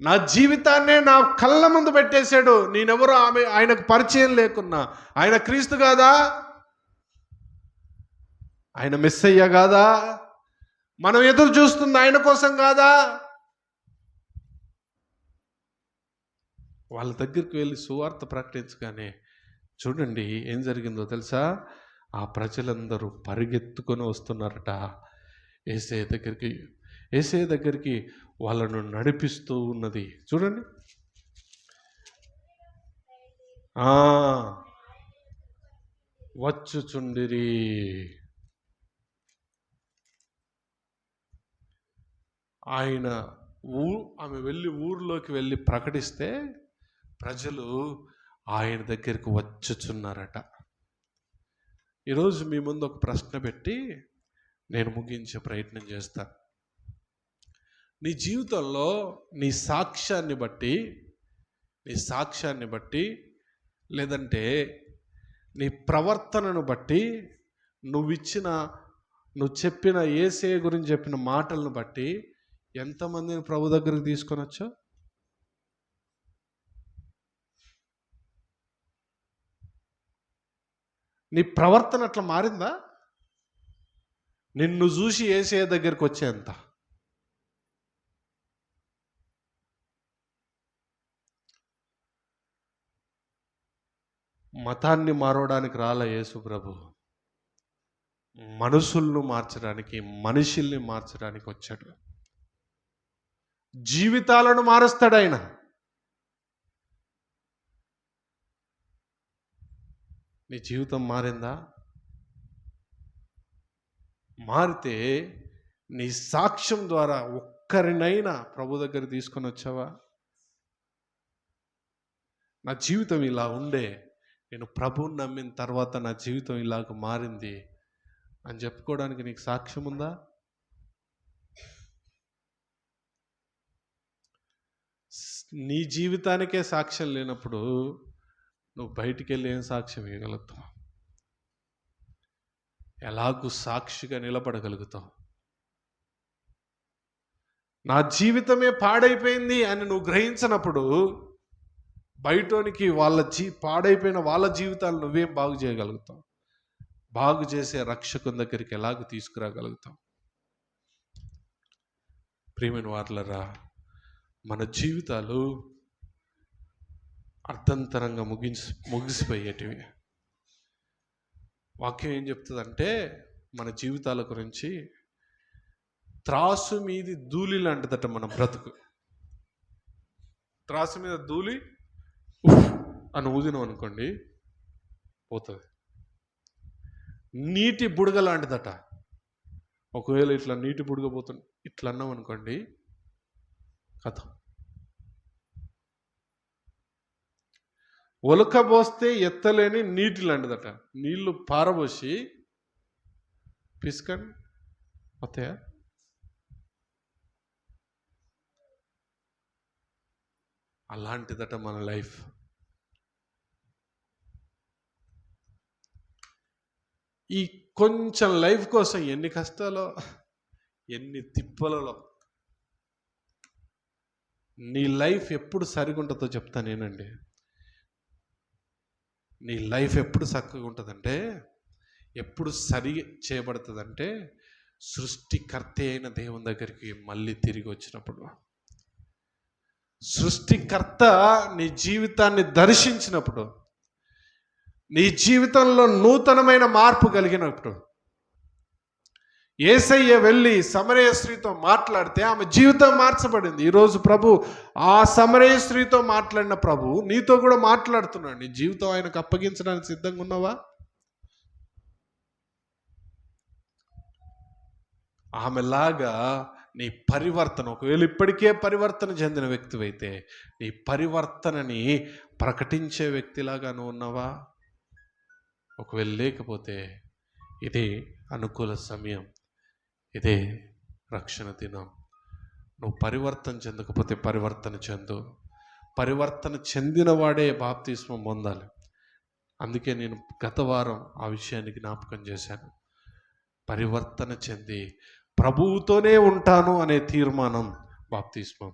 నా జీవితాన్నే నా కళ్ళ ముందు పెట్టేశాడు. నేనెవరో ఆమె ఆయనకు పరిచయం లేకున్నా. ఆయన క్రీస్తు కాదా? ఆయన మిస్ అయ్యా కాదా? మనం ఎదురు చూస్తుంది ఆయన కోసం కాదా? వాళ్ళ దగ్గరికి వెళ్ళి సువార్త ప్రకటించగానే చూడండి ఏం జరిగిందో తెలుసా? ఆ ప్రజలందరూ పరిగెత్తుకొని వస్తున్నారట. ఏసే దగ్గరికి ఏసే దగ్గరికి వాళ్ళను నడిపిస్తూ ఉన్నది. చూడండి. వచ్చుచుండిరి. ఆయన ఊ ఆమె వెళ్ళి ఊరిలోకి వెళ్ళి ప్రకటిస్తే ప్రజలు ఆయన దగ్గరికి వచ్చుచున్నారట. ఈరోజు మీ ముందు ఒక ప్రశ్న పెట్టి నేను ముగించే ప్రయత్నం చేస్తాను నీ జీవితంలో నీ సాక్ష్యాన్ని బట్టి నీ సాక్ష్యాన్ని బట్టి లేదంటే నీ ప్రవర్తనను బట్టి నువ్వు ఇచ్చిన నువ్వు చెప్పిన ఏసే గురించి చెప్పిన మాటలను బట్టి ఎంతమందిని ప్రభు దగ్గరికి తీసుకొని నీ ప్రవర్తన అట్లా మారిందా? నిన్ను చూసి ఏసే దగ్గరికి వచ్చేంత? మతాన్ని మారవడానికి రాల యేసు ప్రభు. మనసులను మార్చడానికి మనుషుల్ని మార్చడానికి వచ్చాడు. జీవితాలను మారుస్తాడు ఆయన. నీ జీవితం మారిందా? మారితే నీ సాక్ష్యం ద్వారా ఒక్కరినైనా ప్రభు దగ్గర తీసుకొని వచ్చావా? నా జీవితం ఇలా ఉండే. నేను ప్రభువుని నమ్మిన తర్వాత నా జీవితం ఇలాగ మారింది అని చెప్పుకోవడానికి నీకు సాక్ష్యం ఉందా? నీ జీవితానికే సాక్ష్యం లేనప్పుడు నువ్వు బయటికి వెళ్ళి ఏం సాక్ష్యం ఇవ్వగలుగుతావు ఎలాగూ సాక్షిగా నిలబడగలుగుతావు? నా జీవితమే పాడైపోయింది అని నువ్వు గ్రహించినప్పుడు బయటోనికి వాళ్ళ జీ పాడైపోయిన వాళ్ళ జీవితాలు నువ్వేం బాగు చేయగలుగుతావు? బాగు చేసే రక్షకుని దగ్గరికి ఎలాగ తీసుకురాగలుగుతాం ప్రియమైన వార్లరా మన జీవితాలు అర్థంతరంగా ముగించి ముగిసిపోయేటివి. వాక్యం ఏం చెప్తుందంటే మన జీవితాల గురించి త్రాసు మీది ధూళి లాంటిదట మన బ్రతుకు. త్రాసు మీద ధూళి ఉఫ్ అని ఊదినాం అనుకోండి పోతుంది. నీటి బుడగ లాంటిదట. ఒకవేళ ఇట్లా నీటి బుడగ పోతుంది ఇట్లా అన్నాం అనుకోండి కథ ఒలకబోస్తే ఎత్తలేని నీటి లాంటిదట. నీళ్ళు పారబోసి పిసుకండి వస్తాయా అలాంటిదట మన లైఫ్. ఈ కొంచెం లైఫ్ కోసం ఎన్ని కష్టాలో ఎన్ని తిప్పలలో నీ లైఫ్ ఎప్పుడు సరిగుంటుందో చెప్తా నేనండి. నీ లైఫ్ ఎప్పుడు చక్కగా ఉంటుందంటే ఎప్పుడు సరి చేయబడుతుందంటే సృష్టికర్త అయిన దేవుని దగ్గరికి మళ్ళీ తిరిగి వచ్చినప్పుడు. సృష్టికర్త నీ జీవితాన్ని దర్శించినప్పుడు నీ జీవితంలో నూతనమైన మార్పు కలిగినప్పుడు. ఏసయ్య వెళ్ళి సమరయశ్రీతో మాట్లాడితే ఆమె జీవితం మార్చబడింది. ఈరోజు ప్రభు ఆ సమరయశ్రీతో మాట్లాడిన ప్రభు నీతో కూడా మాట్లాడుతున్నాడు. నీ జీవితం ఆయనకు అప్పగించడానికి సిద్ధంగా ఉన్నావా? ఆమెలాగా నీ పరివర్తన ఒకవేళ ఇప్పటికే పరివర్తన చెందిన వ్యక్తివైతే నీ పరివర్తనని ప్రకటించే వ్యక్తిలాగా నువ్వు ఉన్నావా? ఒకవేళ లేకపోతే ఇదే అనుకూల సమయం ఇదే రక్షణ దినం. నువ్వు పరివర్తన చెందకపోతే పరివర్తన చెందు. పరివర్తన చెందినవాడే బాప్తిస్మం పొందాలి. అందుకే నేను గత వారం ఆ విషయాన్ని జ్ఞాపకం చేశాను. పరివర్తన చెంది ప్రభువుతోనే ఉంటాను అనే తీర్మానం బాప్తిస్మం.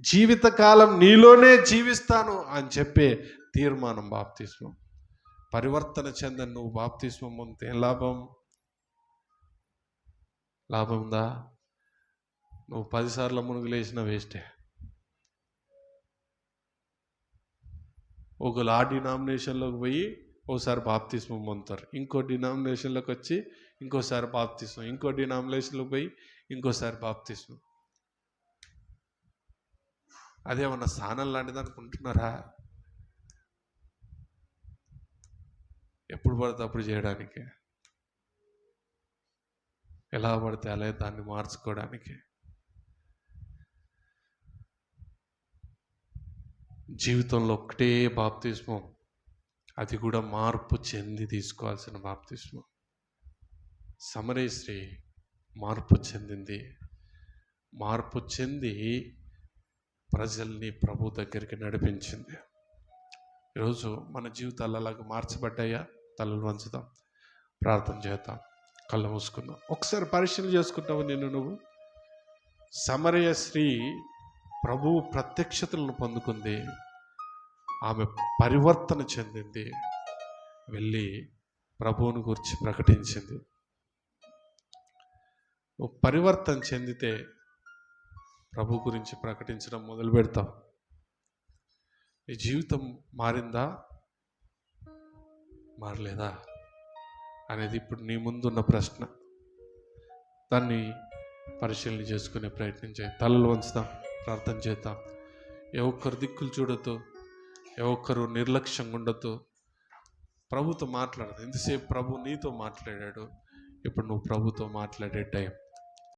జీవితకాలం నీలోనే జీవిస్తాను అని చెప్పే తీర్మానం బాప్తిస్మం. పరివర్తన చెందని నువ్వు బాప్తిస్వం పొందితే ఏం లాభం? లాభం ఉందా? నువ్వు పదిసార్లు మునుగులేసిన వేస్టే ఒకళ్ళు ఆ డినామినేషన్లోకి పోయి ఓసారి బాప్తిస్మం పొందుతారు. ఇంకో డినామినేషన్లోకి వచ్చి ఇంకోసారి బాప్తిస్మం. ఇంకో డినామినేషన్లోకి పోయి ఇంకోసారి బాప్తిస్మం. అదేమన్నా స్థానం లాంటిది అనుకుంటున్నారా? ఎప్పుడు పడితే అప్పుడు చేయడానికి. ఎలా పడితే అలా దాన్ని మార్చుకోవడానికి. జీవితంలో ఒకటే బాప్తిస్మం. అది కూడా మార్పు చెంది తీసుకోవాల్సిన బాప్తిస్మం. సమరేశ్రీ మార్పు చెందింది. మార్పు చెంది ప్రజల్ని ప్రభు దగ్గరికి నడిపించింది. ఈరోజు మన జీవితాలు అలాగ మార్చబడ్డాయా? తలలు వంచుదాం. ప్రార్థన చేద్దాం. కళ్ళు మూసుకుందాం. ఒకసారి పరిశీలన చేసుకుంటావు నిన్ను నువ్వు? సమరయ స్త్రీ ప్రభువు ప్రత్యక్షతలను పొందుకుంది. ఆమె పరివర్తన చెందింది. వెళ్ళి ప్రభువుని గురించి ప్రకటించింది. పరివర్తన చెందితే ప్రభు గురించి ప్రకటించడం మొదలు పెడతాం నీ జీవితం మారిందా? మారలేదా అనేది ఇప్పుడు నీ ముందున్న ప్రశ్న. దాన్ని పరిశీలన చేసుకునే ప్రయత్నం చేయి. తలలు వంచుదాం ప్రార్థన చేద్దాం. ఏ ఒక్కరు దిక్కులు చూడొద్దు ఏ ఒక్కరు నిర్లక్ష్యంగా ఉండొద్దు. ప్రభుతో మాట్లాడదు. ఎంతసేపు ప్రభు నీతో మాట్లాడాడు. ఇప్పుడు నువ్వు ప్రభుతో మాట్లాడే టైం.